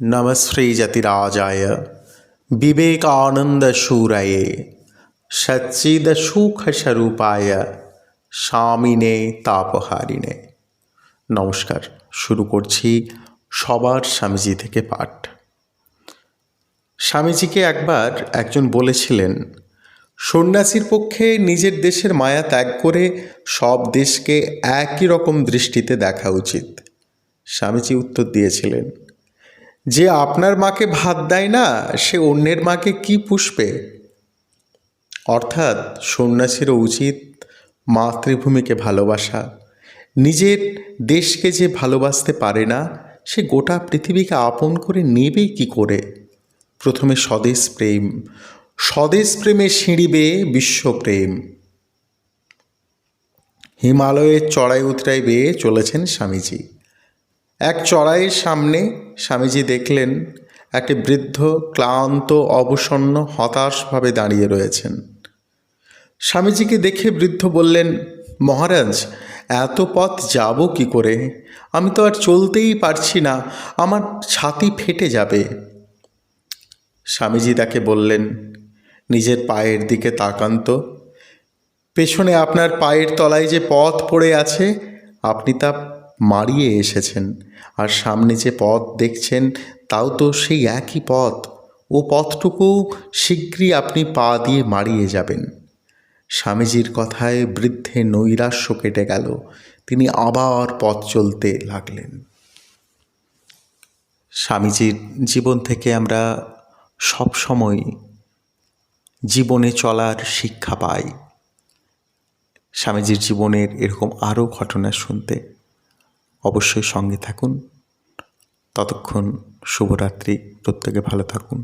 नमश्रीजतिराजाय विवेकानन्दशूरये সচ্চিদসুখস্বরূপায় স্বামিনে তাপহারিণে নমস্কার শুরু করছি সবার স্বামীজি থেকে পাঠ স্বামীজিকে একবার একজন বলেছিলেন সন্ন্যাসীর পক্ষে নিজের দেশের মায়া ত্যাগ করে সব দেশকে একই রকম দৃষ্টিতে দেখা উচিত স্বামীজি উত্তর দিয়েছিলেন যে আপনার মাকে ভাত দেয় না, সে অন্যের মাকে কি পুষবে? অর্থাৎ সন্ন্যাসীরও উচিত মাতৃভূমিকে ভালোবাসা। নিজের দেশকে যে ভালোবাসতে পারে না, সে গোটা পৃথিবীকে আপন করে নেবে কি করে? প্রথমে স্বদেশ প্রেম, স্বদেশ প্রেমে সিঁড়িবে বিশ্বপ্রেম হিমালয়ের চড়াই উতরাই বেয়ে চলেছেন স্বামীজি। এক চড়াইয়ের সামনে স্বামীজি দেখলেন একটি বৃদ্ধ ক্লান্ত, অবসন্ন, হতাশভাবে দাঁড়িয়ে রয়েছেন। স্বামীজিকে দেখে বৃদ্ধ বললেন, মহারাজ, এত পথ যাব কি করে? আমি তো আর চলতেই পারছি না, আমার ছাতি ফেটে যাবে। স্বামীজি তাকে বললেন, নিজের পায়ের দিকে তাকান্ত পেছনে আপনার পায়ের তলায় যে পথ পড়ে আছে, আপনি তা মারিয়ে এসেছেন। আর সামনে যে পথ দেখছেন, তাও তো সেই একই পথ। ও পথটুকু শীঘ্রই আপনি পা দিয়ে মারিয়ে যাবেন। স্বামীজির কথায় বৃদ্ধে নৈরাশ্য কেটে গেল। তিনি আবার পথ চলতে লাগলেন। স্বামীজির জীবন থেকে আমরা সব সময় জীবনে চলার শিক্ষা পাই। স্বামীজির জীবনের এরকম আরও ঘটনা শুনতে অবশ্যই সঙ্গে থাকুন। ততক্ষণ শুভরাত্রি। প্রত্যেকে ভালো থাকুন।